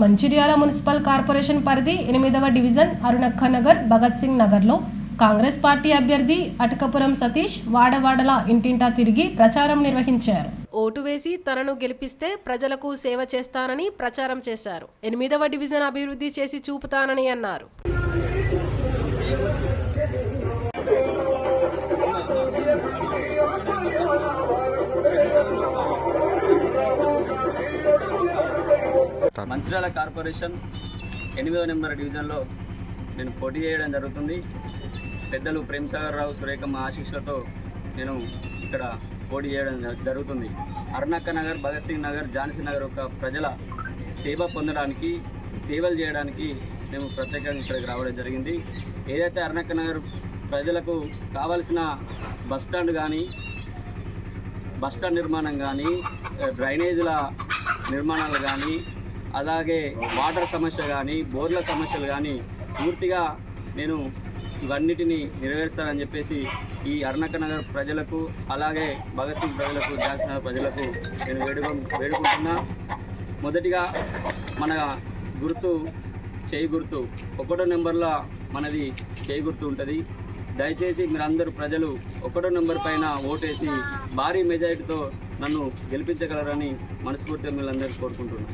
Mancherial municipal corporation పరిధి ఎనిమిదవ division Arunakka Nagar Bhagat Singh నగర్లో కాంగ్రెస్ పార్టీ అభ్యర్థి అటకపురం సతీష్ వాడవాడల ఇంటింటా తిరిగి ప్రచారం నిర్వహించారు. ఓటు వేసి తనను గెలిపిస్తే ప్రజలకు సేవ చేస్తానని ప్రచారం చేశారు. ఎనిమిదవ డివిజన్ అభివృద్ధి చేసి చూపుతానని అన్నారు. మంచిర్యాల కార్పొరేషన్ ఎనిమిదో నెంబర్ డివిజన్లో నేను పోటీ చేయడం జరుగుతుంది. పెద్దలు ప్రేమ్సాగర్ రావు సురేఖమ్మ ఆశీస్సులతో నేను ఇక్కడ పోటీ చేయడం జరుగుతుంది. అరుణక్క నగర్ భగత్ సింగ్ నగర్ ఝాన్సీ నగర్ యొక్క ప్రజల సేవ పొందడానికి సేవలు చేయడానికి మేము ప్రత్యేకంగా ఇక్కడికి రావడం జరిగింది. ఏదైతే అరుణక్క నగర్ ప్రజలకు కావలసిన బస్టాండ్ కానీ బస్టాండ్ నిర్మాణం కానీ డ్రైనేజీల నిర్మాణాలు కానీ అలాగే వాటర్ సమస్య కానీ బోర్ల సమస్యలు కానీ పూర్తిగా నేను ఇవన్నిటిని నెరవేరుస్తానని చెప్పేసి ఈ అర్ణక నగర్ ప్రజలకు అలాగే భగత్ సింగ్ ప్రజలకు జాన్సీ నగర్ ప్రజలకు నేను వేడుక వేడుకుంటున్నా. మొదటిగా మన గుర్తు చేయి గుర్తు. ఒకటో నెంబర్లో మనది చేయి గుర్తు ఉంటుంది. దయచేసి మీరందరూ ప్రజలు ఒకటో నెంబర్ పైన ఓటేసి భారీ మెజారిటీతో నన్ను గెలిపించగలరని మనస్ఫూర్తిగా మీరందరూ కోరుకుంటున్నాను